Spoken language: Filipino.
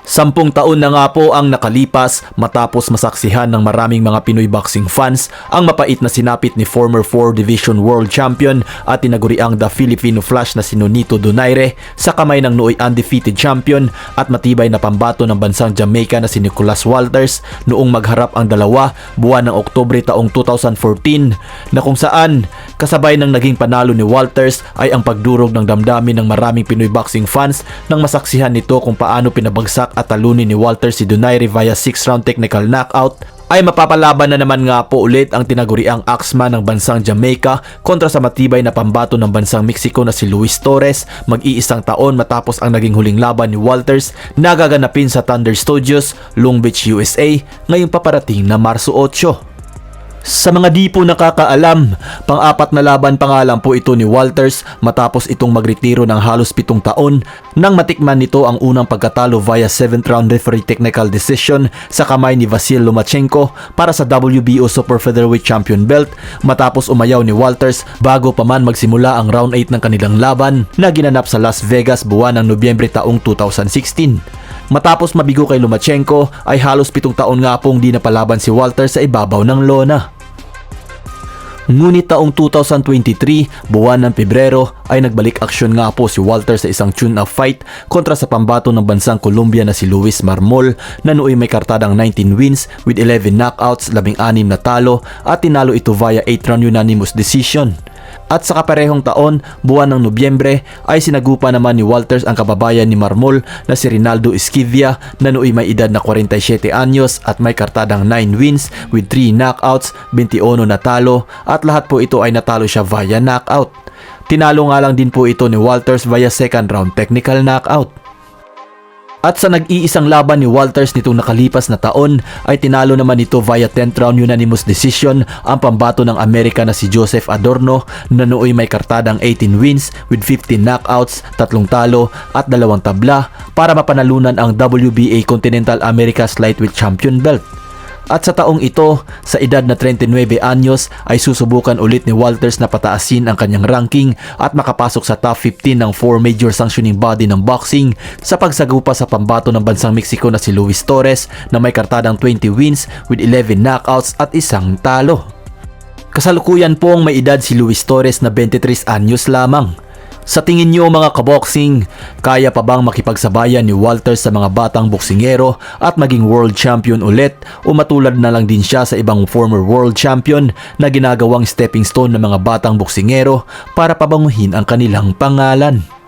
Sampung taon na nga po ang nakalipas matapos masaksihan ng maraming mga Pinoy boxing fans ang mapait na sinapit ni former 4 Division World Champion at tinaguriang The Filipino Flash na si Nonito Donaire sa kamay ng nooy undefeated champion at matibay na pambato ng bansang Jamaica na si Nicholas Walters noong magharap ang dalawa buwan ng Oktubre taong 2014 na kung saan kasabay ng naging panalo ni Walters ay ang pagdurog ng damdamin ng maraming Pinoy boxing fans nang masaksihan nito kung paano pinabagsak at talunin ni Walter si Donaire via 6 round technical knockout ay mapapalaban na naman nga po ulit ang tinaguriang Axman ng bansang Jamaica kontra sa matibay na pambato ng bansang Mexico na si Luis Torres mag-iisang taon matapos ang naging huling laban ni Walters na gaganapin sa Thunder Studios, Long Beach, USA ngayong paparating na Marso 8. Sa mga di po nakakaalam, pang-apat na laban pa lang po ito ni Walters matapos itong magretiro ng halos pitong taon nang matikman nito ang unang pagkatalo via 7th round referee technical decision sa kamay ni Vasil Lomachenko para sa WBO Super Featherweight Champion belt matapos umayaw ni Walters bago pa man magsimula ang round 8 ng kanilang laban na ginanap sa Las Vegas buwan ng Nobyembre taong 2016. Matapos mabigo kay Lomachenko ay halos pitong taon nga pong di napalaban si Walter sa ibabaw ng lona. Ngunit taong 2023, buwan ng Pebrero, ay nagbalik aksyon nga po si Walter sa isang tune-up fight kontra sa pambato ng bansang Colombia na si Luis Marmol na nooy may kartadang 19 wins with 11 knockouts, 16 na talo at tinalo ito via 8-round unanimous decision. At sa kaparehong taon, buwan ng Nobyembre, ay sinagupa naman ni Walters ang kababayan ni Marmol na si Rinaldo Esquivia na nooy may edad na 47 anyos at may kartadang 9 wins with 3 knockouts, 21 na talo at lahat po ito ay natalo siya via knockout. Tinalo nga lang din po ito ni Walters via second round technical knockout. At sa nag-iisang laban ni Walters nitong nakalipas na taon ay tinalo naman ito via 10th round unanimous decision ang pambato ng Amerika na si Joseph Adorno na nooy may kartadang 18 wins with 15 knockouts, tatlong talo at dalawang tabla para mapanalunan ang WBA Continental America's Lightweight Champion belt. At sa taong ito, sa edad na 39 anyos ay susubukan ulit ni Walters na pataasin ang kanyang ranking at makapasok sa top 15 ng 4 major sanctioning body ng boxing sa pagsagupa sa pambato ng bansang Mexico na si Luis Torres na may kartadang 20 wins with 11 knockouts at isang talo. Kasalukuyan pong may edad si Luis Torres na 23 anyos lamang. Sa tingin niyo mga kaboxing, kaya pa bang makipagsabayan ni Walter sa mga batang boksingero at maging world champion ulit o matulad na lang din siya sa ibang former world champion na ginagawang stepping stone ng mga batang boksingero para pabanguhin ang kanilang pangalan?